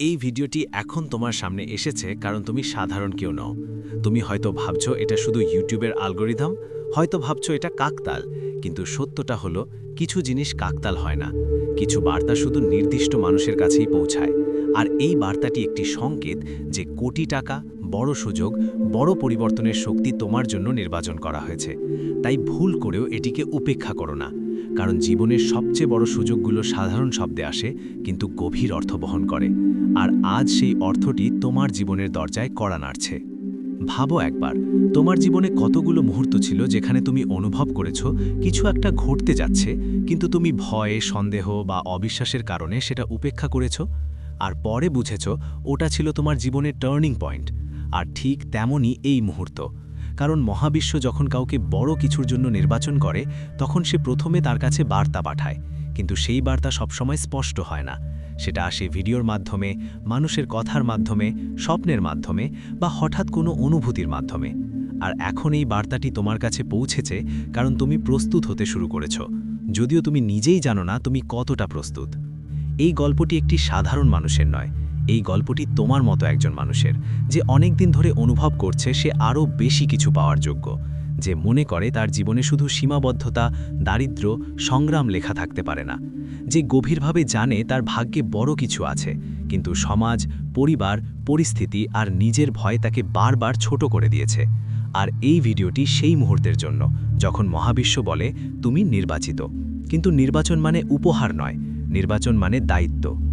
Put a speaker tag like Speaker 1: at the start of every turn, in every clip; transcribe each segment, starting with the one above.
Speaker 1: এই ভিডিওটি এখন তোমার সামনে এসেছে কারণ তুমি সাধারণ কেউ নও। তুমি হয়তো ভাবছ এটা শুধু ইউটিউবের অ্যালগোরিদম হয়তো ভাবছ এটা কাকতাল। কিন্তু সত্যটা হলো, কিছু জিনিস কাকতাল হয় না। কিছু বার্তা শুধু নির্দিষ্ট মানুষের কাছেই পৌঁছায়। আর এই বার্তাটি একটি সংকেত যে কোটি টাকা, বড় সুযোগ, বড় পরিবর্তনের শক্তি তোমার জন্য নির্বাচন করা হয়েছে। তাই ভুল করেও এটিকে উপেক্ষা করো না। কারণ জীবনের সবচেয়ে বড় সুযোগগুলো সাধারণ শব্দে আসে, কিন্তু গভীর অর্থ বহন করে। আর আজ সেই অর্থটি তোমার জীবনের দরজায় কড়া নাড়ছে। ভাবো একবার, তোমার জীবনে কতগুলো মুহূর্ত ছিল যেখানে তুমি অনুভব করেছ কিছু একটা ঘটতে যাচ্ছে, কিন্তু তুমি ভয়ে, সন্দেহ বা অবিশ্বাসের কারণে সেটা উপেক্ষা করেছ? আর পরে বুঝেছ, ওটা ছিল তোমার জীবনের টার্নিং পয়েন্ট। আর ঠিক তেমনই এই মুহূর্ত। কারণ মহাবিশ্ব যখন কাউকে বড় কিছুর জন্য নির্বাচন করে, তখন সে প্রথমে তার কাছে বার্তা পাঠায়। কিন্তু সেই বার্তা সবসময় স্পষ্ট হয় না। সেটা আসে ভিডিওর মাধ্যমে, মানুষের কথার মাধ্যমে, স্বপ্নের মাধ্যমে বা হঠাৎ কোনো অনুভূতির মাধ্যমে। আর এখন এই বার্তাটি তোমার কাছে পৌঁছেছে কারণ তুমি প্রস্তুত হতে শুরু করেছ। যদিও তুমি নিজেই জানো না তুমি কতটা প্রস্তুত। এই গল্পটি একটি সাধারণ মানুষের নয় এই গল্পটি তোমার মতো একজন মানুষের, যে অনেক দিন ধরে অনুভব করছে সে আরও বেশি কিছু পাওয়ার যোগ্য, যে মনে করে তার জীবনে শুধু সীমাবদ্ধতা, দারিদ্র, সংগ্রাম লেখা থাকতে পারে না, যে গভীরভাবে জানে তার ভাগ্যে বড় কিছু আছে, কিন্তু সমাজ, পরিবার, পরিস্থিতি আর নিজের ভয় তাকে বারবার ছোট করে দিয়েছে। আর এই ভিডিওটি সেই মুহূর্তের জন্য, যখন মহাবিশ্ব বলে, তুমি নির্বাচিত। কিন্তু নির্বাচন মানে উপহার নয়, নির্বাচন মানে দায়িত্ব।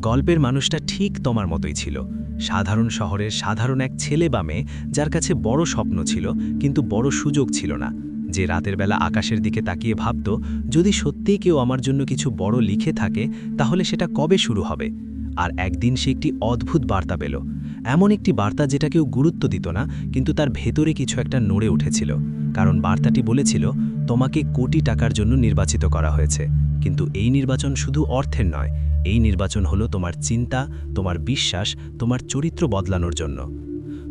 Speaker 1: গল্পের মানুষটা ঠিক তোমার মতোই ছিল। সাধারণ শহরের সাধারণ এক ছেলে বা মেয়ে যার কাছে বড় স্বপ্ন ছিল, কিন্তু বড় সুযোগ ছিল না। যে রাতের বেলা আকাশের দিকে তাকিয়ে ভাবত, যদি সত্যিই কেউ আমার জন্য কিছু বড় লিখে থাকে, তাহলে সেটা কবে শুরু হবে? আর একদিন সে একটি অদ্ভুত বার্তা পেল। এমন একটি বার্তা যেটা কেউ গুরুত্ব দিত না, কিন্তু তার ভেতরে কিছু একটা নড়ে উঠেছিল। কারণ বার্তাটি বলেছিল, তোমাকে কোটি টাকার জন্য নির্বাচিত করা হয়েছে। কিন্তু এই নির্বাচন শুধু অর্থের নয়, এই নির্বাচন হলো তোমার চিন্তা, তোমার বিশ্বাস, তোমার চরিত্র বদলানোর জন্য।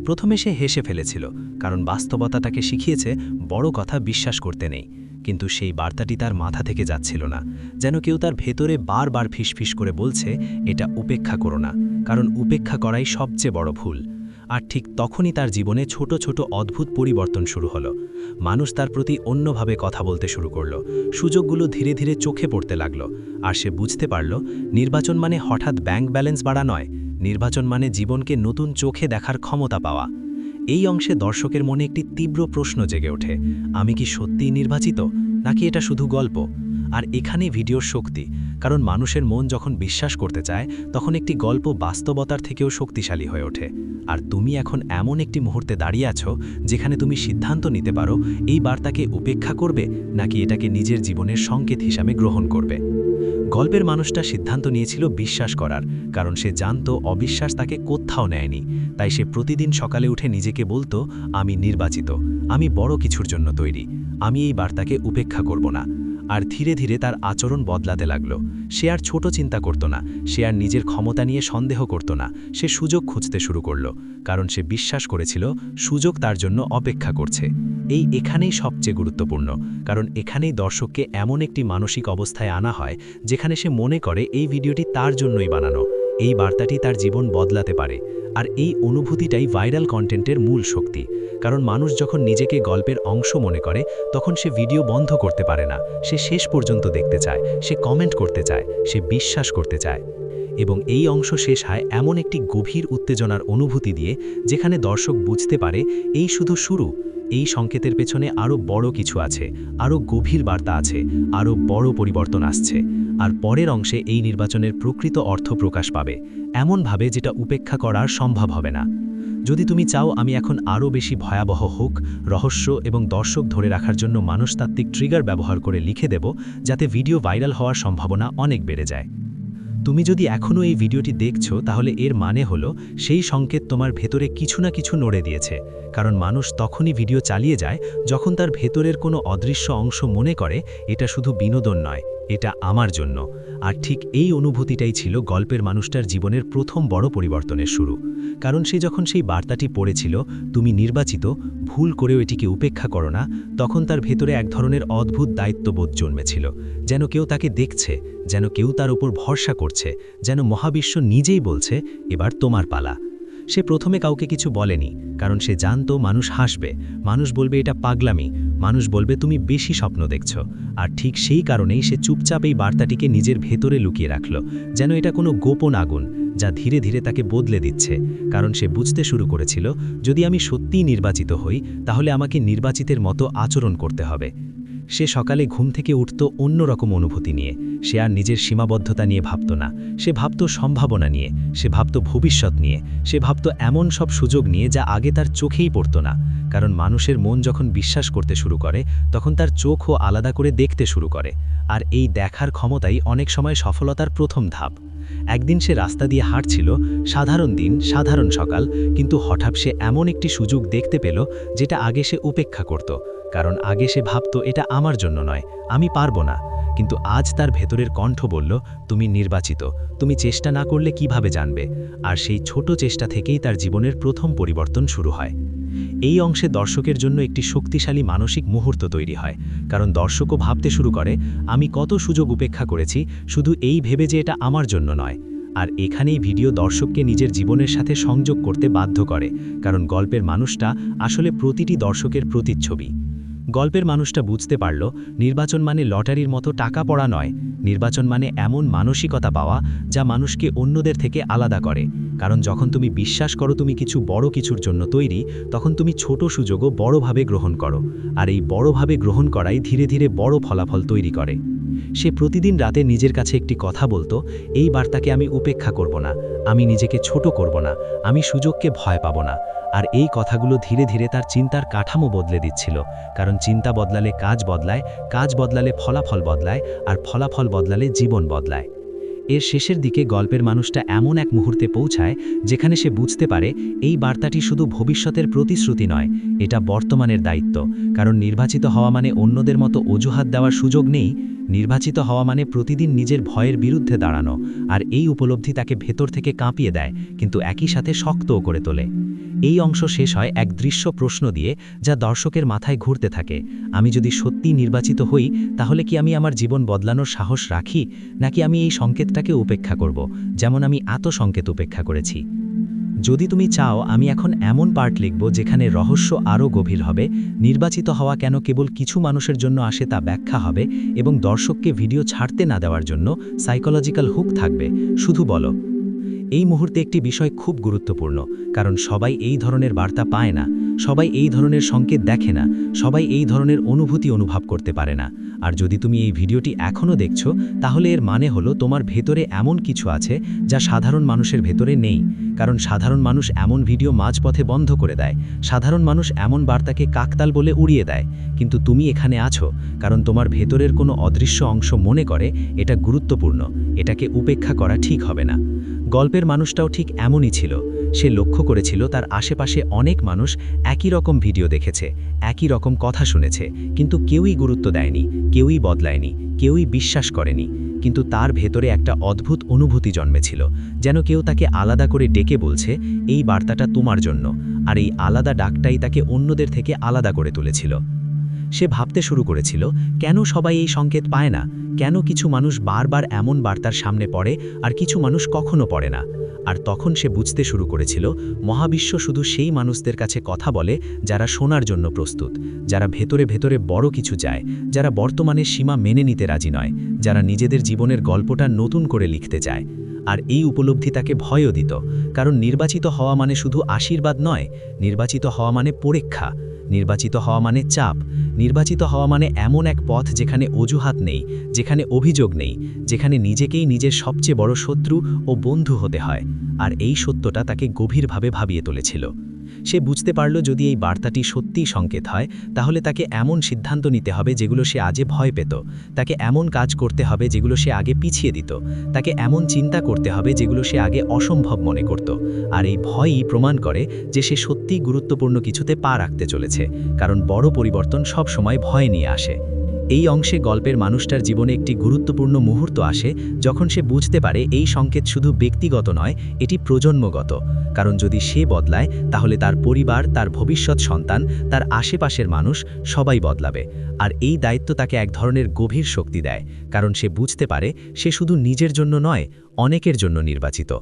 Speaker 1: প্রথমে সে হেসে ফেলেছিল, কারণ বাস্তবতা তাকে শিখিয়েছে, বড় কথা বিশ্বাস করতে নেই। কিন্তু সেই বার্তাটি তার মাথা থেকে যাচ্ছিল না, যেন কেউ তার ভেতরে বারবার ফিসফিস করে বলছে, এটা উপেক্ষা করো না। কারণ উপেক্ষা করাই সবচেয়ে বড় ভুল। আর ঠিক তখনই তার জীবনে ছোট ছোট অদ্ভুত পরিবর্তন শুরু হলো। মানুষ তার প্রতি অন্যভাবে কথা বলতে শুরু করল। সুযোগগুলো ধীরে ধীরে চোখে পড়তে লাগল। আর সে বুঝতে পারল, নির্বাচন মানে হঠাৎ ব্যাংক ব্যালেন্স বাড়া নয়। নির্বাচন মানে জীবনকে নতুন চোখে দেখার ক্ষমতা পাওয়া। এই অংশে দর্শকের মনে একটি তীব্র প্রশ্ন জেগে ওঠে। আমি কি সত্যিই নির্বাচিত? নাকি এটা শুধু গল্প? আর এখানেই ভিডিওর শক্তি। কারণ মানুষের মন যখন বিশ্বাস করতে চায়, তখন একটি গল্প বাস্তবতার থেকেও শক্তিশালী হয়ে ওঠে। আর তুমি এখন এমন একটি মুহূর্তে দাঁড়িয়ে আছো, যেখানে তুমি সিদ্ধান্ত নিতে পারো, এই বার্তাকে উপেক্ষা করবে, নাকি এটাকে নিজের জীবনের সংকেত হিসাবে গ্রহণ করবে। গল্পের মানুষটা সিদ্ধান্ত নিয়েছিল বিশ্বাস করার, কারণ সে জানত অবিশ্বাস তাকে কোথাও নেয়নি। তাই সে প্রতিদিন সকালে উঠে নিজেকে বলতো, আমি নির্বাচিত, আমি বড় কিছুর জন্য তৈরি, আমি এই বার্তাকে উপেক্ষা করব না। আর ধীরে ধীরে তার আচরণ বদলাতে লাগল। সে আর ছোট চিন্তা করত না, সে আর নিজের ক্ষমতা নিয়ে সন্দেহ করত না, সে সুযোগ খুঁজতে শুরু করল, কারণ সে বিশ্বাস করেছিল সুযোগ তার জন্য অপেক্ষা করছে। এই এখানেই সবচেয়ে গুরুত্বপূর্ণ, কারণ এখানেই দর্শককে এমন একটি মানসিক অবস্থায় আনা হয়, যেখানে সে মনে করে এই ভিডিওটি তার জন্যই বানানো। এই বার্তাটি তার জীবন বদলাতে পারে। আর এই অনুভূতিটাই ভাইরাল কন্টেন্টের মূল শক্তি। কারণ মানুষ যখন নিজেকে গল্পের অংশ মনে করে, তখন সে ভিডিও বন্ধ করতে পারে না। সে শেষ পর্যন্ত দেখতে চায়, সে কমেন্ট করতে চায়, সে বিশ্বাস করতে চায়। এবং এই অংশ শেষ হয় এমন একটি গভীর উত্তেজনার অনুভূতি দিয়ে, যেখানে দর্শক বুঝতে পারে, এই শুধু শুরু এই সংকেতের পেছনে আরও বড় কিছু আছে আরও গভীর বার্তা আছে আরও বড় পরিবর্তন আসছে। আর পরের অংশে এই নির্বাচনের প্রকৃত অর্থ প্রকাশ পাবে, এমনভাবে যেটা উপেক্ষা করার সম্ভব হবে না। যদি তুমি চাও আমি এখন আরও বেশি ভয়াবহ হোক, রহস্য এবং দর্শক ধরে রাখার জন্য মানুষতাত্ত্বিক ট্রিগার ব্যবহার করে লিখে দেব, যাতে ভিডিও ভাইরাল হওয়ার সম্ভাবনা অনেক বেড়ে যায়। তুমি যদি এখনও এই ভিডিওটি দেখছ, তাহলে এর মানে হলো সেই সংকেত তোমার ভেতরে কিছু না কিছু নড়ে দিয়েছে। কারণ মানুষ তখনই ভিডিও চালিয়ে যায় যখন তার ভেতরের কোনো অদৃশ্য অংশ মনে করে, এটা শুধু বিনোদন নয়। এটা আমার জন্য। আর ঠিক এই অনুভূতিটাই ছিল গল্পের মানুষটার জীবনের প্রথম বড় পরিবর্তনের শুরু। কারণ সে যখন সেই বার্তাটি পড়েছিল, তুমি নির্বাচিত, ভুল করেও এটিকে উপেক্ষা করো না, তখন তার ভেতরে এক ধরনের অদ্ভুত দায়িত্ববোধ জন্মেছিল। যেন কেউ তাকে দেখছে, যেন কেউ তার উপর ভরসা করছে, যেন মহাবিশ্ব নিজেই বলছে, এবার তোমার পালা। সে প্রথমে কাউকে কিছু বলেনি, কারণ সে জানতো মানুষ হাসবে। মানুষ বলবে, এটা পাগলামি। মানুষ বলবে, তুমি বেশি স্বপ্ন দেখছ। আর ঠিক সেই কারণেই সে চুপচাপ এই বার্তাটিকে নিজের ভেতরে লুকিয়ে রাখল, যেন এটা কোনো গোপন আগুন, যা ধীরে ধীরে তাকে বদলে দিচ্ছে। কারণ সে বুঝতে শুরু করেছিল, যদি আমি সত্যিই নির্বাচিত হই, তাহলে আমাকে নির্বাচিতের মতো আচরণ করতে হবে। সে সকালে ঘুম থেকে উঠত অন্যরকম অনুভূতি নিয়ে। সে আর নিজের সীমাবদ্ধতা নিয়ে ভাবত না। সে ভাবত সম্ভাবনা নিয়ে, সে ভাবত ভবিষ্যৎ নিয়ে, সে ভাবত এমন সব সুযোগ নিয়ে যা আগে তার চোখেই পড়ত না। কারণ মানুষের মন যখন বিশ্বাস করতে শুরু করে, তখন তার চোখও আলাদা করে দেখতে শুরু করে। আর এই দেখার ক্ষমতাই অনেক সময় সফলতার প্রথম ধাপ। একদিন সে রাস্তা দিয়ে হাঁটছিল, সাধারণ দিন, সাধারণ সকাল, কিন্তু হঠাৎ সে এমন একটি সুযোগ দেখতে পেল, যেটা আগে সে উপেক্ষা করত। কারণ আগে সে ভাবত এটা আমার জন্য নয়, আমি পারব না। কিন্তু আজ তার ভেতরের কণ্ঠ বলল, তুমি নির্বাচিত, তুমি চেষ্টা না করলে কীভাবে জানবে? আর সেই ছোট চেষ্টা থেকেই তার জীবনের প্রথম পরিবর্তন শুরু হয়। এই অংশে দর্শকের জন্য একটি শক্তিশালী মানসিক মুহূর্ত তৈরি হয়, কারণ দর্শকও ভাবতে শুরু করে, আমি কত সুযোগ উপেক্ষা করেছি, শুধু এই ভেবে যে এটা আমার জন্য নয়। আর এখানেই ভিডিও দর্শককে নিজের জীবনের সাথে সংযোগ করতে বাধ্য করে, কারণ গল্পের মানুষটা আসলে প্রতিটি দর্শকের প্রতিচ্ছবি। গল্পের মানুষটা বুঝতে পারল, নির্বাচন মানে লটারির মতো টাকা পড়া নয়। নির্বাচন মানে এমন মানসিকতা পাওয়া, যা মানুষকে অন্যদের থেকে আলাদা করে। কারণ যখন তুমি বিশ্বাস করো তুমি কিছু বড় কিছুর জন্য তৈরি, তখন তুমি ছোট সুযোগও বড়ভাবে গ্রহণ করো। আর এই বড়ভাবে গ্রহণ করাই ধীরে ধীরে বড় ফলাফল তৈরি করে। সে প্রতিদিন রাতে নিজের কাছে একটি কথা বলতো, এই বার্তাকে আমি উপেক্ষা করব না, আমি নিজেকে ছোট করব না, আমি সুযোগকে ভয় পাব না। আর এই কথাগুলো ধীরে ধীরে তার চিন্তার কাঠামো বদলে দিচ্ছিল, কারণ চিন্তা বদলালে কাজ বদলায়, কাজ বদলালে ফলাফল বদলায়, আর ফলাফল বদলালে জীবন বদলায়। এর শেষের দিকে গল্পের মানুষটা এমন এক মুহূর্তে পৌঁছায়, যেখানে সে বুঝতে পারে এই বার্তাটি শুধু ভবিষ্যতের প্রতিশ্রুতি নয়, এটা বর্তমানের দায়িত্ব। কারণ নির্বাচিত হওয়া মানে অন্যদের মতো অজুহাত দেওয়ার সুযোগ নেই, নির্বাচিত হওয়া মানে প্রতিদিন নিজের ভয়ের বিরুদ্ধে দাঁড়ানো, আর এই উপলব্ধি তাকে ভেতর থেকে কাঁপিয়ে দেয়, কিন্তু একই সাথে শক্তও করে তোলে। এই অংশ শেষ হয় এক দৃশ্য প্রশ্ন দিয়ে যা দর্শকের মাথায় ঘুরতে থাকে। আমি যদি সত্যি নির্বাচিত হই, তাহলে কি আমি আমার জীবন বদলানোর সাহস রাখি, নাকি আমি এই সংকেতটাকে উপেক্ষা করব, যেমন আমি এত সংকেত উপেক্ষা করেছি? যদি তুমি চাও, আমি এখন এমন পার্ট লিখব যেখানে রহস্য আরও গভীর হবে, নির্বাচিত হওয়া কেন কেবল কিছু মানুষের জন্য আসে তা ব্যাখ্যা হবে, এবং দর্শককে ভিডিও ছাড়তে না দেওয়ার জন্য সাইকোলজিক্যাল হুক থাকবে, শুধু বলো। এই মুহূর্তে একটি বিষয় খুব গুরুত্বপূর্ণ, কারণ সবাই এই ধরনের বার্তা পায় না, সবাই এই ধরনের সংকেত দেখে না, সবাই এই ধরনের অনুভূতি অনুভব করতে পারে না। আর যদি তুমি এই ভিডিওটি এখনও দেখছ, তাহলে এর মানে হলো তোমার ভেতরে এমন কিছু আছে যা সাধারণ মানুষের ভেতরে নেই, কারণ সাধারণ মানুষ এমন ভিডিও মাঝপথে বন্ধ করে দেয়, সাধারণ মানুষ এমন বার্তাকে কাকতাল বলে উড়িয়ে দেয়। কিন্তু তুমি এখানে আছো, কারণ তোমার ভেতরের কোনো অদৃশ্য অংশ মনে করে এটা গুরুত্বপূর্ণ, এটাকে উপেক্ষা করা ঠিক হবে না। গল্পের মানুষটাও ঠিক এমনই ছিল। সে লক্ষ্য করেছিল তার আশেপাশে অনেক মানুষ একই রকম ভিডিও দেখেছে, একই রকম কথা শুনেছে, কিন্তু কেউই গুরুত্ব দেয়নি, কেউই বদলায়নি, কেউই বিশ্বাস করেনি। কিন্তু তার ভেতরে একটা অদ্ভুত অনুভূতি জন্মেছিল, যেন কেউ তাকে আলাদা করে ডেকে বলছে, এই বার্তাটা তোমার জন্য। আর এই আলাদা ডাকটাই তাকে অন্যদের থেকে আলাদা করে তুলেছিল। সে ভাবতে শুরু করেছিল, কেন সবাই এই সংকেত পায় না? কেন কিছু মানুষ বারবার এমন বার্তার সামনে পড়ে আর কিছু মানুষ কখনো পড়ে না? আর তখন সে বুঝতে শুরু করেছিল, মহাবিশ্ব শুধু সেই মানুষদের কাছে কথা বলে যারা শোনার জন্য প্রস্তুত, যারা ভেতরে ভেতরে বড় কিছু চায়, যারা বর্তমানে সীমা মেনে নিতে রাজি নয়, যারা নিজেদের জীবনের গল্পটা নতুন করে লিখতে চায়। আর এই উপলব্ধি তাকে ভয়ও দিত, কারণ নির্বাচিত হওয়া মানে শুধু আশীর্বাদ নয়, নির্বাচিত হওয়া মানে পরীক্ষা। নির্বাচিত হওয়া মানে চাপ। নির্বাচিত হওয়া মানে এমন এক পথ যেখানে অজুহাত নেই, যেখানে অভিযোগ নেই, যেখানে নিজেকেই নিজের সবচেয়ে বড় শত্রু ও বন্ধু হতে হয়। আর এই সত্যটা তাকে গভীরভাবে ভাবিয়ে তুলেছিল। সে বুঝতে পারল যদি এই বার্তাটি সত্যিই সংকেত হয়, তাহলে তাকে এমন সিদ্ধান্ত নিতে হবে যেগুলো সে আজে ভয় পেত, তাকে এমন কাজ করতে হবে যেগুলো সে আগে পিছিয়ে দিত, তাকে এমন চিন্তা করতে হবে যেগুলো সে আগে অসম্ভব মনে করত, আর এই ভয়ই প্রমাণ করে যে সে সত্যিই গুরুত্বপূর্ণ কিছুতে পা রাখতে চলেছে, কারণ বড় পরিবর্তন সব সময় ভয় নিয়ে আসে।
Speaker 2: এই অংশে গল্পের মানুষটার জীবনে একটি গুরুত্বপূর্ণ মুহূর্ত আসে যখন সে বুঝতে পারে এই সংকেত শুধু ব্যক্তিগত নয়, এটি প্রজন্মগত। কারণ যদি সে বদলায়, তাহলে তার পরিবার, তার ভবিষ্যৎ সন্তান, তার আশেপাশের মানুষ সবাই বদলাবে। আর এই দায়িত্ব তাকে এক ধরনের গভীর শক্তি দেয়। কারণ সে বুঝতে পারে, সে শুধু নিজের জন্য নয়, অনেকের জন্য নির্বাচিত।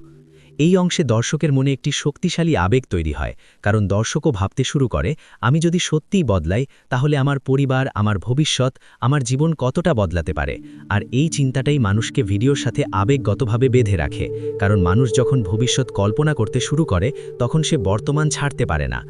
Speaker 2: এই অংশে দর্শকের মনে একটি শক্তিশালী আবেগ তৈরি হয়, কারণ দর্শকও ভাবতে শুরু করে, আমি যদি সত্যিই বদলাই, তাহলে আমার পরিবার, আমার ভবিষ্যৎ, আমার জীবন কতটা বদলাতে পারে? আর এই চিন্তাটাই মানুষকে ভিডিওর সাথে আবেগগতভাবে বেঁধে রাখে, কারণ মানুষ যখন ভবিষ্যৎ কল্পনা করতে শুরু করে, তখন সে বর্তমান ছাড়তে পারে না।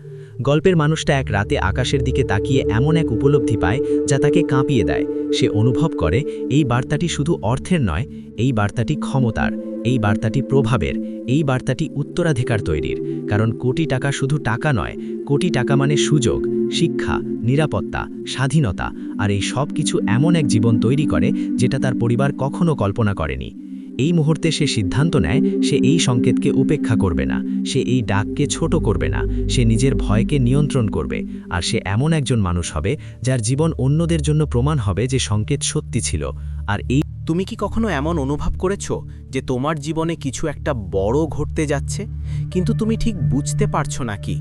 Speaker 2: গল্পের মানুষটা এক রাতে আকাশের দিকে তাকিয়ে এমন এক উপলব্ধি পায়, যা তাকে কাঁপিয়ে দেয়। সে অনুভব করে, এই বার্তাটি শুধু অর্থের নয়, এই বার্তাটি ক্ষমতার। এই বার্তাটি প্রভাবের, এই বার্তাটি উত্তরাধিকার তৈরির, কারণ কোটি টাকা শুধু টাকা নয়, কোটি টাকা মানে সুযোগ, শিক্ষা, নিরাপত্তা, স্বাধীনতা, আর এই সব কিছু এমন এক জীবন তৈরি করে যেটা তার পরিবার কখনো কল্পনা করেনি। এই মুহূর্তে সে সিদ্ধান্ত নেয়, সে এই সংকেতকে উপেক্ষা করবে না, সে এই ডাককে ছোট করবে না, সে নিজের ভয়কে নিয়ন্ত্রণ করবে, আর সে এমন একজন মানুষ হবে, যার জীবন অন্যদের জন্য প্রমাণ হবে যে সংকেত সত্যি ছিল, আর এই
Speaker 3: তুমি কি কখনো এমন অনুভব করেছ যে তোমার জীবনে কিছু একটা বড় ঘটতে যাচ্ছে? কিন্তু তুমি ঠিক বুঝতে পারছ না কি।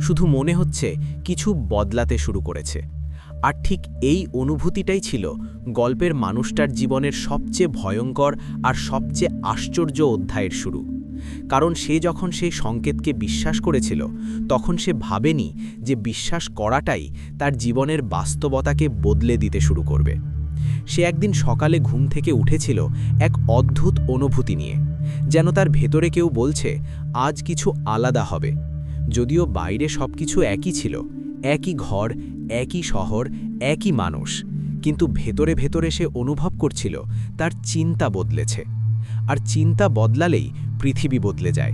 Speaker 3: শুধু মনে হচ্ছে কিছু বদলাতে শুরু করেছে। আর ঠিক এই অনুভূতিটাই ছিল গল্পের মানুষটার জীবনের সবচেয়ে ভয়ঙ্কর আর সবচেয়ে আশ্চর্য অধ্যায়ের শুরু। কারণ সে যখন সেই সংকেতকে বিশ্বাস করেছিল, তখন সে ভাবেনি যে বিশ্বাস করাটাই তার জীবনের বাস্তবতাকে বদলে দিতে শুরু করবে। সে একদিন সকালে ঘুম থেকে উঠেছিল এক অদ্ভুত অনুভূতি নিয়ে, যেন তার ভেতরে কেউ বলছে, আজ কিছু আলাদা হবে। যদিও বাইরে সব কিছু একই ছিল একই ঘর, একই শহর, একই মানুষ। কিন্তু ভেতরে ভেতরে সে অনুভব করছিল, তার চিন্তা বদলেছে। আর চিন্তা বদলালেই পৃথিবী বদলে যায়।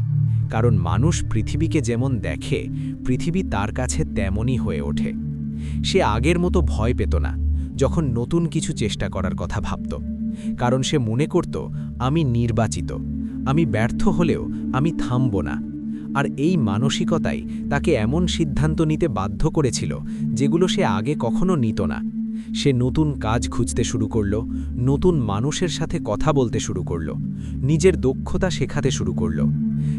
Speaker 3: কারণ মানুষ পৃথিবীকে যেমন দেখে, পৃথিবী তার কাছে তেমনই হয়ে ওঠে। সে আগের মতো ভয় পেত না, যখন নতুন কিছু চেষ্টা করার কথা ভাবত। কারণ সে মনে করত, আমি নির্বাচিত। আমি ব্যর্থ হলেও আমি থামব না। আর এই মানসিকতাই তাকে এমন সিদ্ধান্ত নিতে বাধ্য করেছিল যেগুলো সে আগে কখনো নিত না। সে নতুন কাজ খুঁজতে শুরু করল, নতুন মানুষের সাথে কথা বলতে শুরু করল, নিজের দক্ষতা শেখাতে শুরু করল।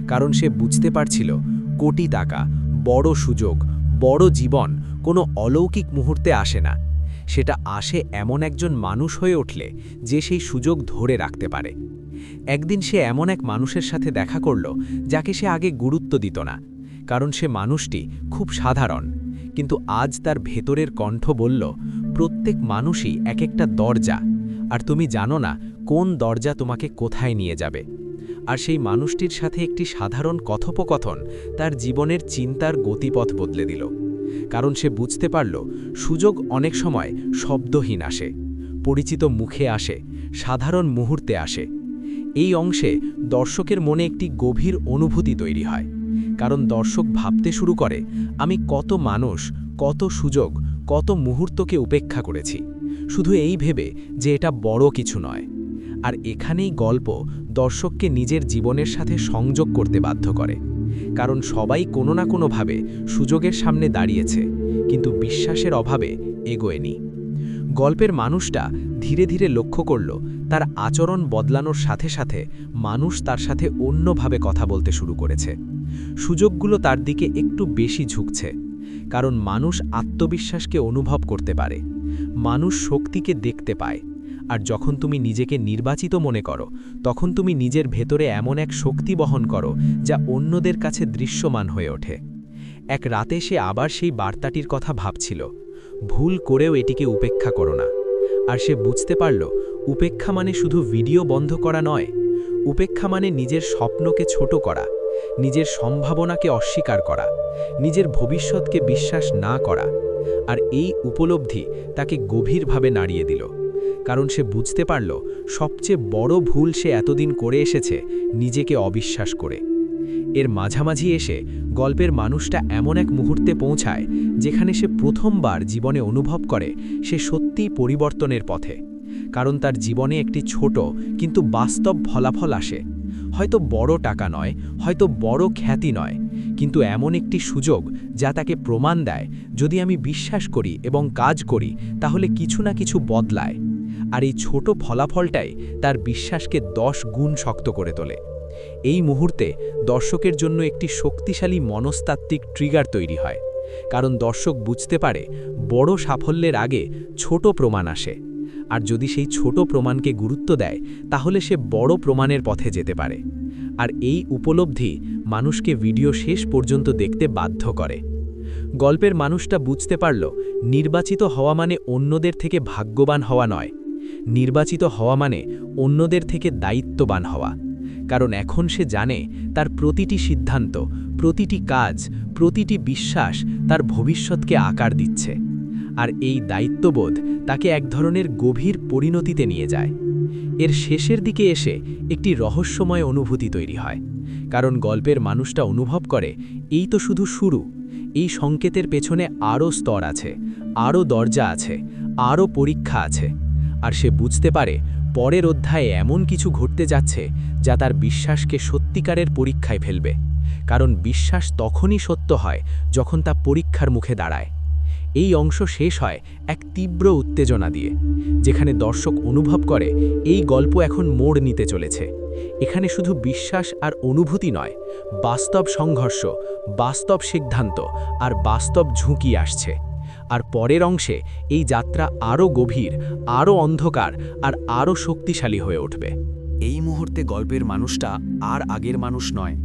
Speaker 3: কারণ সে বুঝতে পারছিল, কোটি টাকা, বড় সুযোগ, বড় জীবন কোনো অলৌকিক মুহূর্তে আসে না। সেটা আসে এমন একজন মানুষ হয়ে উঠলে যে সেই সুযোগ ধরে রাখতে পারে। একদিন সে এমন এক মানুষের সাথে দেখা করল, যাকে সে আগে গুরুত্ব দিত না, কারণ সে মানুষটি খুব সাধারণ। কিন্তু আজ তার ভেতরের কণ্ঠ বলল, প্রত্যেক মানুষই এক একটা দরজা, আর তুমি জানো না কোন দরজা তোমাকে কোথায় নিয়ে যাবে। আর সেই মানুষটির সাথে একটি সাধারণ কথোপকথন তার জীবনের চিন্তার গতিপথ বদলে দিল। কারণ সে বুঝতে পারল, সুযোগ অনেক সময় শব্দহীন আসে, পরিচিত মুখে আসে, সাধারণ মুহূর্তে আসে। এই অংশে দর্শকের মনে একটি গভীর অনুভূতি তৈরি হয়। কারণ দর্শক ভাবতে শুরু করে, আমি কত মানুষ, কত সুযোগ, কত মুহূর্তকে উপেক্ষা করেছি। শুধু এই ভেবে যে এটা বড় কিছু নয়। আর এখানেই গল্প দর্শককে নিজের জীবনের সাথে সংযোগ করতে বাধ্য করে। কারণ সবাই কোনো না কোনোভাবে সুযোগের সামনে দাঁড়িয়েছে, কিন্তু বিশ্বাসের অভাবে এগোয়নি। গল্পের মানুষটা ধীরে ধীরে লক্ষ্য করল, তার আচরণ বদলানোর সাথে সাথে মানুষ তার সাথে অন্যভাবে কথা বলতে শুরু করেছে। সুযোগগুলো তার দিকে একটু বেশি ঝুঁকছে, কারণ মানুষ আত্মবিশ্বাসকে অনুভব করতে পারে, মানুষ শক্তিকে দেখতে পায়, আর যখন তুমি নিজেকে নির্বাচিত মনে করো, তখন তুমি নিজের ভেতরে এমন এক শক্তি বহন করো যা অন্যদের কাছে দৃশ্যমান হয়ে ওঠে। এক রাতে সে আবার সেই বার্তাটির কথা ভাবছিল ভুল করেও এটিকে উপেক্ষা করো না। আর সে বুঝতে পারল, উপেক্ষা মানে শুধু ভিডিও বন্ধ করা নয়। উপেক্ষা মানে নিজের স্বপ্নকে ছোট করা, নিজের সম্ভাবনাকে অস্বীকার করা, নিজের ভবিষ্যৎকে বিশ্বাস না করা। আর এই উপলব্ধি তাকে গভীরভাবে নাড়িয়ে দিল। কারণ সে বুঝতে পারল, সবচেয়ে বড় ভুল সে এতদিন করে এসেছে, নিজেকে অবিশ্বাস করে। এর মাঝামাঝি এসে গল্পের মানুষটা এমন এক মুহূর্তে পৌঁছায় যেখানে সে প্রথমবার জীবনে অনুভব করে সে সত্যিই পরিবর্তনের পথে। কারণ তার জীবনে একটি ছোট কিন্তু বাস্তব ফলাফল আসে। হয়তো বড় টাকা নয়, হয়তো বড় খ্যাতি নয়, কিন্তু এমন একটি সুযোগ যা তাকে প্রমাণ দেয়, যদি আমি বিশ্বাস করি এবং কাজ করি, তাহলে কিছু না কিছু বদলায়। আর এই ছোট ফলাফলটাই তার বিশ্বাসকে দশ গুণ শক্ত করে তোলে। এই মুহূর্তে দর্শকের জন্য একটি শক্তিশালী মনস্তাত্ত্বিক ট্রিগার তৈরি হয়, কারণ দর্শক বুঝতে পারে বড় সাফল্যের আগে ছোট প্রমাণ আসে। আর যদি সেই ছোট প্রমাণকে গুরুত্ব দেয়, তাহলে সে বড় প্রমাণের পথে যেতে পারে। আর এই উপলব্ধি মানুষকে ভিডিও শেষ পর্যন্ত দেখতে বাধ্য করে। গল্পের মানুষটা বুঝতে পারল, নির্বাচিত হওয়া মানে অন্যদের থেকে ভাগ্যবান হওয়া নয়। নির্বাচিত হওয়া মানে অন্যদের থেকে দায়িত্ববান হওয়া। কারণ এখন সে জানে তার প্রতিটি সিদ্ধান্ত, প্রতিটি কাজ, প্রতিটি বিশ্বাস তার ভবিষ্যৎকে আকার দিচ্ছে। আর এই দায়িত্ববোধ তাকে এক ধরনের গভীর পরিণতিতে নিয়ে যায়। এর শেষের দিকে এসে একটি রহস্যময় অনুভূতি তৈরি হয়। কারণ গল্পের মানুষটা অনুভব করে, এই তো শুধু শুরু। এই সংকেতের পেছনে আরও স্তর আছে আরও দরজা আছে আরও পরীক্ষা আছে। আর সে বুঝতে পারে পরের অধ্যায়ে এমন কিছু ঘটতে যাচ্ছে যা তার বিশ্বাসকে সত্যিকারের পরীক্ষায় ফেলবে। কারণ বিশ্বাস তখনই সত্য হয় যখন তা পরীক্ষার মুখে দাঁড়ায়। এই অংশ শেষ হয় এক তীব্র উত্তেজনা দিয়ে, যেখানে দর্শক অনুভব করে, এই গল্প এখন মোড় নিতে চলেছে। এখানে শুধু বিশ্বাস আর অনুভূতি নয়, বাস্তব সংঘর্ষ, বাস্তব সিদ্ধান্ত আর বাস্তব ঝুঁকি আসছে। আর পরের অংশে এই যাত্রা আরও গভীর, আরও অন্ধকার আর আরও শক্তিশালী হয়ে উঠবে।
Speaker 4: এই মুহূর্তে গল্পের মানুষটা আর আগের মানুষ নয়,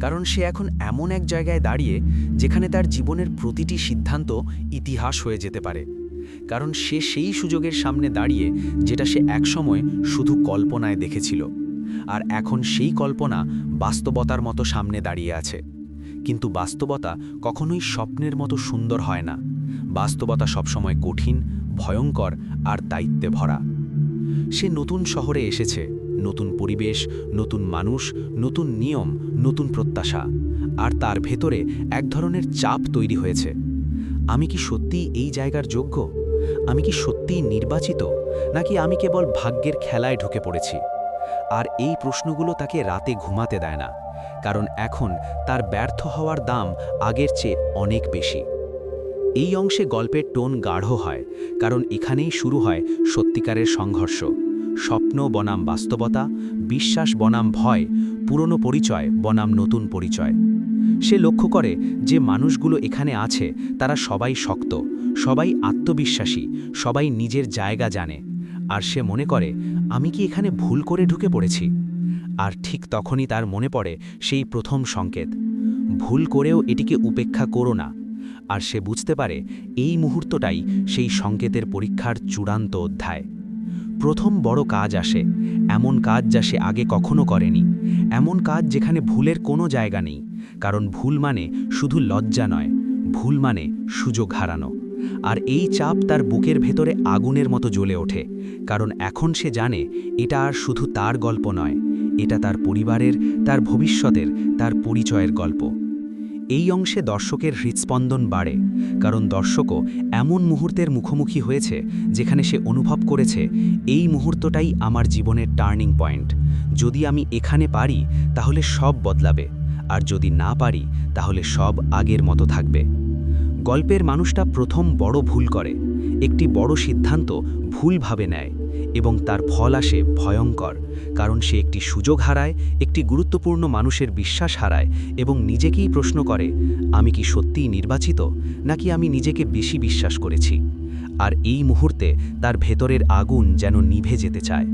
Speaker 4: কারণ সে এখন এমন এক জায়গায় দাঁড়িয়ে যেখানে তার জীবনের প্রতিটি সিদ্ধান্ত ইতিহাস হয়ে যেতে পারে। কারণ সে সেই সুযোগের সামনে দাঁড়িয়ে যেটা সে একসময় শুধু কল্পনায় দেখেছিল, আর এখন সেই কল্পনা বাস্তবতার মতো সামনে দাঁড়িয়ে আছে। কিন্তু বাস্তবতা কখনোই স্বপ্নের মতো সুন্দর হয় না। বাস্তবতা সবসময় কঠিন, ভয়ঙ্কর আর দায়িত্বে ভরা। সে নতুন শহরে এসেছে, নতুন পরিবেশ, নতুন মানুষ, নতুন নিয়ম, নতুন প্রত্যাশা। আর তার ভেতরে এক ধরনের চাপ তৈরি হয়েছে। আমি কি সত্যিই এই জায়গার যোগ্য? আমি কি সত্যিই নির্বাচিত? নাকি আমি কেবল ভাগ্যের খেলায় ঢুকে পড়েছি? আর এই প্রশ্নগুলো তাকে রাতে ঘুমাতে দেয় না, কারণ এখন তার ব্যর্থ হওয়ার দাম আগের চেয়ে অনেক বেশি। এই অংশে গল্পের টোন গাঢ় হয়, কারণ এখানেই শুরু হয় সত্যিকারের সংঘর্ষ। স্বপ্ন বনাম বাস্তবতা, বিশ্বাস বনাম ভয়, পুরনো পরিচয় বনাম নতুন পরিচয়। সে লক্ষ্য করে যে মানুষগুলো এখানে আছে, তারা সবাই শক্ত, সবাই আত্মবিশ্বাসী, সবাই নিজের জায়গা জানে। আর সে মনে করে, আমি কি এখানে ভুল করে ঢুকে পড়েছি? আর ঠিক তখনই তার মনে পড়ে সেই প্রথম সংকেত, ভুল করেও এটিকে উপেক্ষা করো না। আর সে বুঝতে পারে এই মুহূর্তটাই সেই সংকেতের পরীক্ষার চূড়ান্ত অধ্যায়। প্রথম বড় কাজ আসে, এমন কাজ যা সে আগে কখনো করেনি, এমন কাজ যেখানে ভুলের কোনো জায়গা নেই, কারণ ভুল মানে শুধু লজ্জা নয়, ভুল মানে সুযোগ হারানো। আর এই চাপ তার বুকের ভেতরে আগুনের মতো জ্বলে ওঠে, কারণ এখন সে জানে এটা আর শুধু তার গল্প নয়, এটা তার পরিবারের, তার ভবিষ্যতের, তার পরিচয়ের গল্প। এই অংশে দর্শকের হৃৎস্পন্দন বাড়ে, কারণ দর্শকও এমন মুহূর্তের মুখোমুখি হয়েছে যেখানে সে অনুভব করেছে, এই মুহূর্তটাই আমার জীবনের টার্নিং পয়েন্ট। যদি আমি এখানে পারি, তাহলে সব বদলাবে। আর যদি না পারি, তাহলে সব আগের মতো থাকবে। গল্পের মানুষটা প্রথম বড় ভুল করে। একটি বড় সিদ্ধান্ত ভুলভাবে নেয় এবং তার ফল আসে ভয়ঙ্কর, কারণ সে একটি সুযোগ হারায়, একটি গুরুত্বপূর্ণ মানুষের বিশ্বাস হারায় এবং নিজেকেই প্রশ্ন করে, আমি কি সত্যিই নির্বাচিত? নাকি আমি নিজেকে বেশি বিশ্বাস করেছি? আর এই মুহূর্তে তার ভেতরের আগুন যেন নিভে যেতে চায়।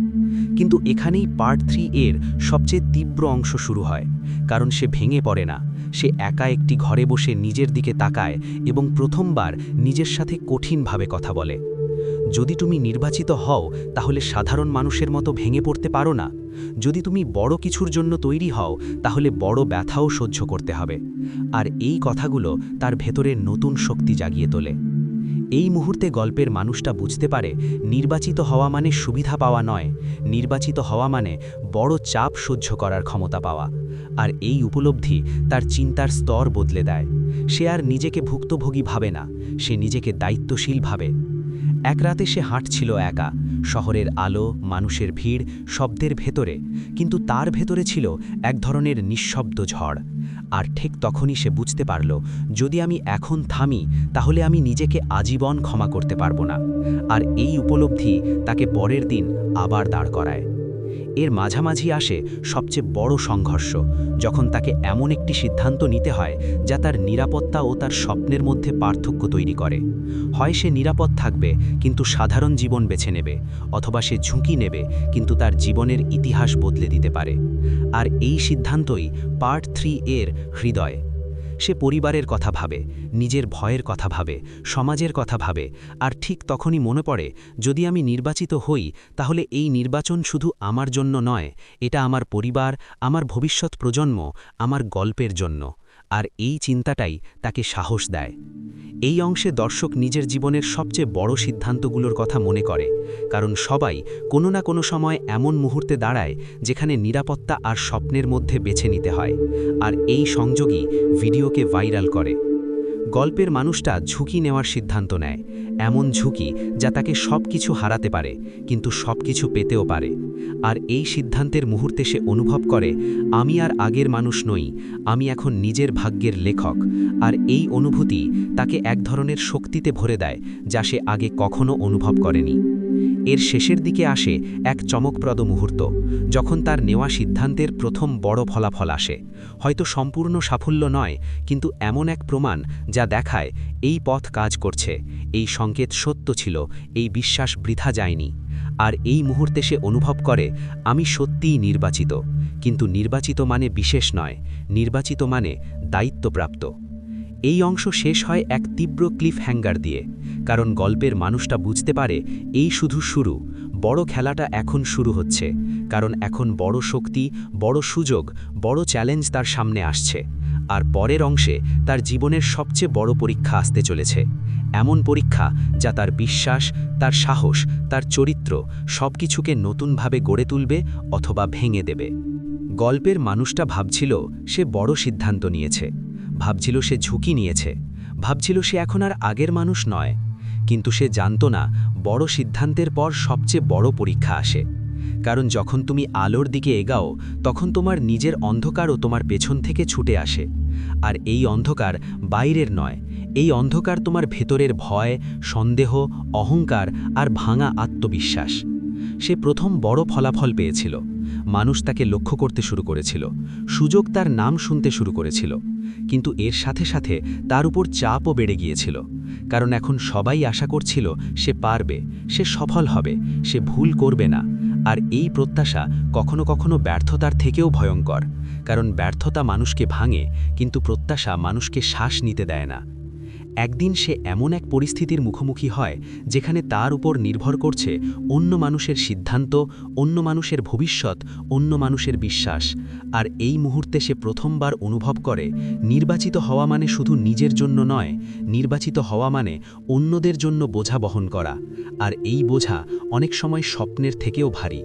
Speaker 4: কিন্তু এখানেই পার্ট থ্রি এর সবচেয়ে তীব্র অংশ শুরু হয়, কারণ সে ভেঙে পড়ে না, সে একা একটি ঘরে বসে নিজের দিকে তাকায় এবং প্রথমবার নিজের সাথে কঠিনভাবে কথা বলে। যদি তুমি নির্বাচিত হও, তাহলে সাধারণ মানুষের মতো ভেঙে পড়তে পারো না। যদি তুমি বড় কিছুর জন্য তৈরি হও, তাহলে বড় ব্যথাও সহ্য করতে হবে। আর এই কথাগুলো তার ভেতরে নতুন শক্তি জাগিয়ে তোলে। এই মুহূর্তে গল্পের মানুষটা বুঝতে পারে নির্বাচিত হওয়া মানে সুবিধা পাওয়া নয়। নির্বাচিত হওয়া মানে বড় চাপ সহ্য করার ক্ষমতা পাওয়া। আর এই উপলব্ধি তার চিন্তার স্তর বদলে দেয়। সে আর নিজেকে ভুক্তভোগী ভাবে না, সে নিজেকে দায়িত্বশীল ভাবে।
Speaker 2: এক রাতে সে হাঁটছিল একা। শহরের আলো, মানুষের ভিড়, শব্দের ভেতরে, কিন্তু তার ভেতরে ছিল এক ধরনের নিঃশব্দ ঝড়। আর ঠিক তখনই সে বুঝতে পারল, যদি আমি এখন থামি, তাহলে আমি নিজেকে আজীবন ক্ষমা করতে পারব না। আর এই উপলব্ধি তাকে পরের দিন আবার দাঁড় করায়। এর মাঝামাঝি আসে সবচেয়ে বড় সংঘর্ষ, যখন তাকে এমন একটি সিদ্ধান্ত নিতে হয় যা তার নিরাপত্তা ও তার স্বপ্নের মধ্যে পার্থক্য তৈরি করে। হয় সে নিরাপদ থাকবে, কিন্তু সাধারণ জীবন বেছে নেবে, অথবা সে ঝুঁকি নেবে, কিন্তু তার জীবনের ইতিহাস বদলে দিতে পারে। আর এই সিদ্ধান্তই পার্ট থ্রি এর হৃদয়। সে পরিবারের কথা ভাবে, নিজের ভয়ের কথা ভাবে, সমাজের কথা ভাবে, আর ঠিক তখনই মনে পড়ে, যদি আমি নির্বাচিত হই, তাহলে এই নির্বাচন শুধু আমার জন্য নয়, এটা আমার পরিবার, আমার ভবিষ্যৎ প্রজন্ম, আমার গল্পের জন্য। আর এই চিন্তাটাই তাকে সাহস দেয়। এই অংশে দর্শক নিজের জীবনের সবচেয়ে বড় সিদ্ধান্তগুলোর কথা মনে করে, কারণ সবাই কোনো না কোনো সময় এমন মুহূর্তে দাঁড়ায় যেখানে নিরাপত্তা আর স্বপ্নের মধ্যে বেছে নিতে হয়, আর এই সংযোগই ভিডিওকে ভাইরাল করে। গল্পের মানুষটা ঝুঁকি নেওয়ার সিদ্ধান্ত নেয় এমন ঝুঁকি যা তাকে সব কিছু হারাতে পারে, কিন্তু সব কিছু পেতেও পারে। আর এই সিদ্ধান্তের মুহূর্তে সে অনুভব করে, আমি আর আগের মানুষ নই, আমি এখন নিজের ভাগ্যের লেখক। আর এই অনুভূতি তাকে এক ধরনের শক্তিতে ভরে দেয়, যা সে আগে কখনো অনুভব করেনি। এর শেষের দিকে আসে এক চমকপ্রদ মুহূর্ত, যখন তার নেওয়া সিদ্ধান্তের প্রথম বড় ফলাফল আসে। হয়তো সম্পূর্ণ সাফল্য নয়, কিন্তু এমন এক প্রমাণ যা দেখায় এই পথ কাজ করছে, এই সংকেত সত্য ছিল, এই বিশ্বাস বৃথা যায়নি। আর এই মুহূর্তে সে অনুভব করে, আমি সত্যিই নির্বাচিত। কিন্তু নির্বাচিত মানে বিশেষ নয়, নির্বাচিত মানে দায়িত্বপ্রাপ্ত। এই অংশ শেষ হয় এক তীব্র ক্লিফ হ্যাঙ্গার দিয়ে, কারণ গল্পের মানুষটা বুঝতে পারে এই শুধু শুরু, বড় খেলাটা এখন শুরু হচ্ছে, কারণ এখন বড় শক্তি, বড় সুযোগ, বড় চ্যালেঞ্জ তার সামনে আসছে, আর পরের অংশে তার জীবনের সবচেয়ে বড় পরীক্ষা আসতে চলেছে, এমন পরীক্ষা যা তার বিশ্বাস, তার সাহস, তার চরিত্র সব কিছুকে নতুনভাবে গড়ে তুলবে অথবা ভেঙে দেবে। গল্পের মানুষটা ভাবছিল সে বড় সিদ্ধান্ত নিয়েছে। ভাবছিল সে ঝুঁকি নিয়েছে। ভাবছিল সে এখন আর আগের মানুষ নয়। কিন্তু সে জানত না, বড় সিদ্ধান্তের পর সবচেয়ে বড় পরীক্ষা আসে। কারণ যখন তুমি আলোর দিকে এগাও, তখন তোমার নিজের অন্ধকারও তোমার পেছন থেকে ছুটে আসে। আর এই অন্ধকার বাইরের নয়, এই অন্ধকার তোমার ভেতরের ভয়, সন্দেহ, অহংকার আর ভাঙা আত্মবিশ্বাস। সে প্রথম বড় ফলাফল পেয়েছিল। মানুষ তাকে লক্ষ্য করতে শুরু করেছিল। সুযোগ তার নাম শুনতে শুরু করেছিল। কিন্তু এর সাথে সাথে তার উপর চাপও বেড়ে গিয়েছিল। কারণ এখন সবাই আশা করছিল, সে পারবে, সে সফল হবে, সে ভুল করবে না। আর এই প্রত্যাশা কখনো কখনো ব্যর্থতার থেকেও ভয়ঙ্কর। কারণ ব্যর্থতা মানুষকে ভাঙে, কিন্তু প্রত্যাশা মানুষকে শ্বাস নিতে দেয় না। একদিন সে এমন এক পরিস্থিতির মুখোমুখি হয়, যেখানে তার উপর নির্ভর করছে অন্য মানুষের সিদ্ধান্ত, অন্য মানুষের ভবিষ্যৎ, অন্য মানুষের বিশ্বাস। আর এই মুহূর্তে সে প্রথমবার অনুভব করে, নির্বাচিত হওয়া মানে শুধু নিজের জন্য নয়, নির্বাচিত হওয়া মানে অন্যদের জন্য বোঝা বহন করা। আর এই বোঝা অনেক সময় স্বপ্নের থেকেও ভারী।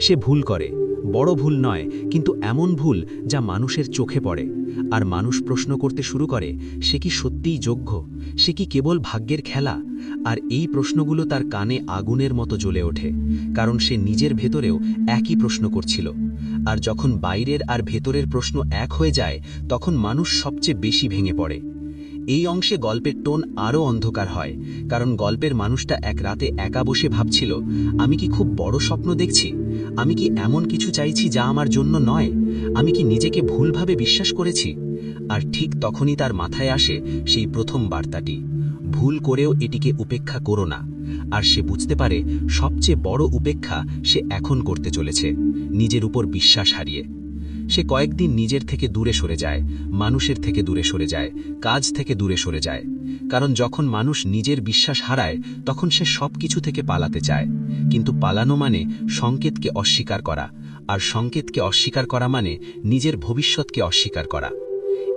Speaker 2: সে ভুল করে। বড় ভুল নয়, কিন্তু এমন ভুল যা মানুষের চোখে পড়ে। আর মানুষ প্রশ্ন করতে শুরু করে, সে কি সত্যিই যোগ্য? সে কি কেবল ভাগ্যের খেলা? আর এই প্রশ্নগুলো তার কানে আগুনের মতো জ্বলে ওঠে, কারণ সে নিজের ভেতরেও একই প্রশ্ন করছিল। আর যখন বাইরের আর ভেতরের প্রশ্ন এক হয়ে যায়, তখন মানুষ সবচেয়ে বেশি ভেঙে পড়ে। এই অংশে গল্পের টোন আরও অন্ধকার হয়, কারণ গল্পের মানুষটা এক রাতে একা বসে ভাবছিল, আমি কি খুব বড় স্বপ্ন দেখছি? আমি কি এমন কিছু চাইছি যা আমার জন্য নয়? আমি কি নিজেকে ভুলভাবে বিশ্বাস করেছি? আর ঠিক তখনই তার মাথায় আসে সেই প্রথম বার্তাটি। ভুল করেও এটিকে উপেক্ষা করো না। আর সে বুঝতে পারে সবচেয়ে বড় উপেক্ষা সে এখন করতে চলেছে। নিজের উপর বিশ্বাস হারিয়ে। সে কয়েকদিন নিজের থেকে দূরে সরে যায়, মানুষের থেকে দূরে সরে যায়, কাজ থেকে দূরে সরে যায়। কারণ যখন মানুষ নিজের বিশ্বাস হারায়, তখন সে সব কিছু থেকে পালাতে চায়। কিন্তু পালানো মানে সংকেতকে অস্বীকার করা, আর সংকেতকে অস্বীকার করা মানে নিজের ভবিষ্যৎকে অস্বীকার করা।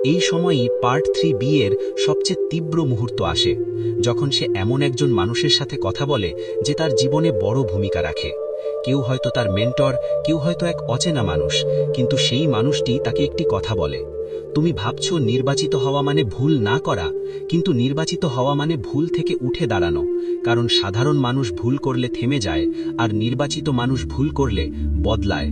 Speaker 2: এই সময়ই পার্ট থ্রি বি এর সবচেয়ে তীব্র মুহূর্ত আসে, যখন সে এমন একজন মানুষের সাথে কথা বলে, যে তার জীবনে বড় ভূমিকা রাখে। কেউ হয়তো তার মেন্টর কেউ হয়তো এক অচেনা মানুষ, কিন্তু সেই মানুষটি তাকে একটি কথা বলে। তুমি ভাবছ নির্বাচিত হওয়া মানে ভুল না করা, কিন্তু নির্বাচিত হওয়া মানে ভুল থেকে উঠে দাঁড়ানো, কারণ সাধারণ মানুষ ভুল করলে থেমে যায়, আর নির্বাচিত মানুষ ভুল করলে বদলায়।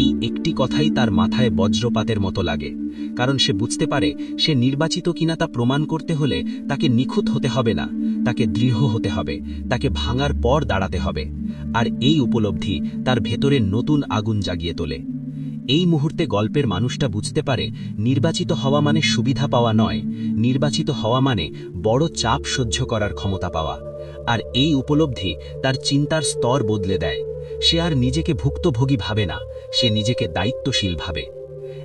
Speaker 2: এই একটি কথাই তার মাথায় বজ্রপাতের মতো লাগে, কারণ সে বুঝতে পারে, সে নির্বাচিত কিনা তা প্রমাণ করতে হলে তাকে নিখুঁত হতে হবে না, তাকে দৃঢ় হতে হবে, তাকে ভাঙার পর দাঁড়াতে হবে, আর এই উপলব্ধি তার ভেতরে নতুন আগুন জাগিয়ে তোলে। এই মুহূর্তে গল্পের মানুষটা বুঝতে পারে নির্বাচিত হওয়া মানে সুবিধা পাওয়া নয়, নির্বাচিত হওয়া মানে বড় চাপ সহ্য করার ক্ষমতা পাওয়া। আর এই উপলব্ধি তার চিন্তার স্তর বদলে দেয়। সে আর নিজেকে ভুক্তভোগী ভাবে না, সে নিজেকে দায়িত্বশীল ভাবে।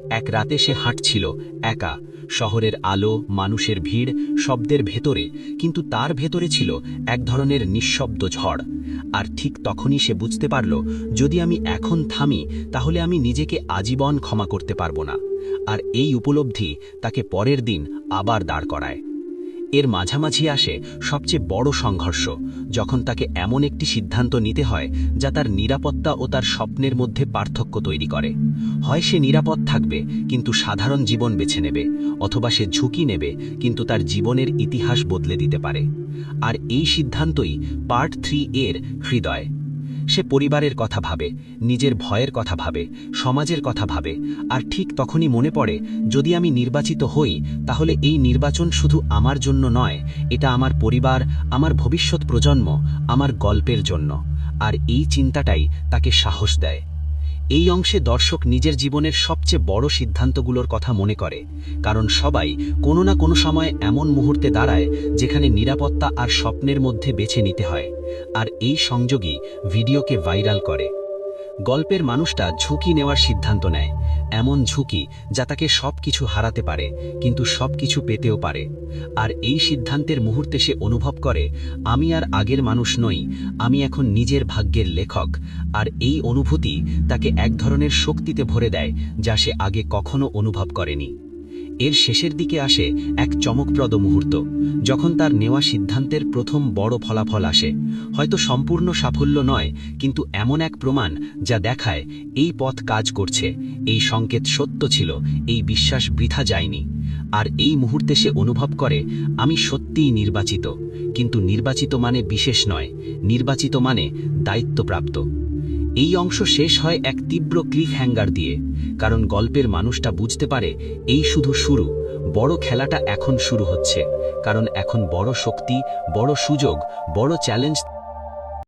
Speaker 2: এক রাতে সে হাঁটছিল, একা, শহরের আলো, মানুষের ভিড়, শব্দের ভেতরে, কিন্তু তার ভেতরে ছিল এক ধরনের নিঃশব্দ ঝড়। আর ঠিক তখনই সে বুঝতে পারল, যদি আমি এখন থামি, তাহলে আমি নিজেকে আজীবন ক্ষমা করতে পারব না। আর এই উপলব্ধি তাকে পরের দিন আবার দাঁড় করায়। এর মাঝামাঝি আসে সবচেয়ে বড় সংঘর্ষ, যখন তাকে এমন একটি সিদ্ধান্ত নিতে হয় যা তার নিরাপত্তা ও তার স্বপ্নের মধ্যে পার্থক্য তৈরি করে। হয় সে নিরাপদ থাকবে, কিন্তু সাধারণ জীবন বেছে নেবে, অথবা সে ঝুঁকি নেবে, কিন্তু তার জীবনের ইতিহাস বদলে দিতে পারে। আর এই সিদ্ধান্তই পার্ট থ্রি এর হৃদয়। সে পরিবারের কথা ভাবে, নিজের ভয়ের কথা ভাবে, সমাজের কথা ভাবে, আর ঠিক তখনই মনে পড়ে, যদি আমি নির্বাচিত হই, তাহলে এই নির্বাচন শুধু আমার জন্য নয়, এটা আমার পরিবার, আমার ভবিষ্যৎ প্রজন্ম, আমার গল্পের জন্য। আর এই চিন্তাটাই তাকে সাহস দেয়। এই অংশে দর্শক নিজের জীবনের সবচেয়ে বড় সিদ্ধান্তগুলোর কথা মনে করে, কারণ সবাই কোনো না কোনো সময় এমন মুহূর্তে দাঁড়ায় যেখানে নিরাপত্তা আর স্বপ্নের মধ্যে বেছে নিতে হয়, আর এই সংযোগই ভিডিওকে ভাইরাল করে। গল্পের মানুষটা ঝুঁকি নেওয়ার সিদ্ধান্ত নেয়। এমন ঝুঁকি যা তাকে সব কিছু হারাতে পারে, কিন্তু সব কিছু পেতেও পারে। আর এই সিদ্ধান্তের মুহূর্তে সে অনুভব করে, আমি আর আগের মানুষ নই, আমি এখন নিজের ভাগ্যের লেখক। আর এই অনুভূতি তাকে এক ধরনের শক্তিতে ভরে দেয় যা সে আগে কখনো অনুভব করেনি। এর শেষের দিকে আসে এক চমকপ্রদ মুহূর্ত, যখন তার নেওয়া সিদ্ধান্তের প্রথম বড় ফলাফল আসে। হয়তো সম্পূর্ণ সাফল্য নয়, কিন্তু এমন এক প্রমাণ যা দেখায় এই পথ কাজ করছে, এই সংকেত সত্য ছিল, এই বিশ্বাস বৃথা যায়নি। আর এই মুহূর্তে সে অনুভব করে, আমি সত্যিই নির্বাচিত, কিন্তু নির্বাচিত মানে বিশেষ নয়, নির্বাচিত মানে দায়িত্বপ্রাপ্ত। এই অংশ শেষ হয় এক তীব্র ক্লিক হ্যাঙ্গার দিয়ে, কারণ গল্পের মানুষটা বুঝতে পারে, এই শুধু শুরু, বড় খেলাটা এখন শুরু হচ্ছে, কারণ এখন বড় শক্তি, বড় সুযোগ, বড় চ্যালেঞ্জ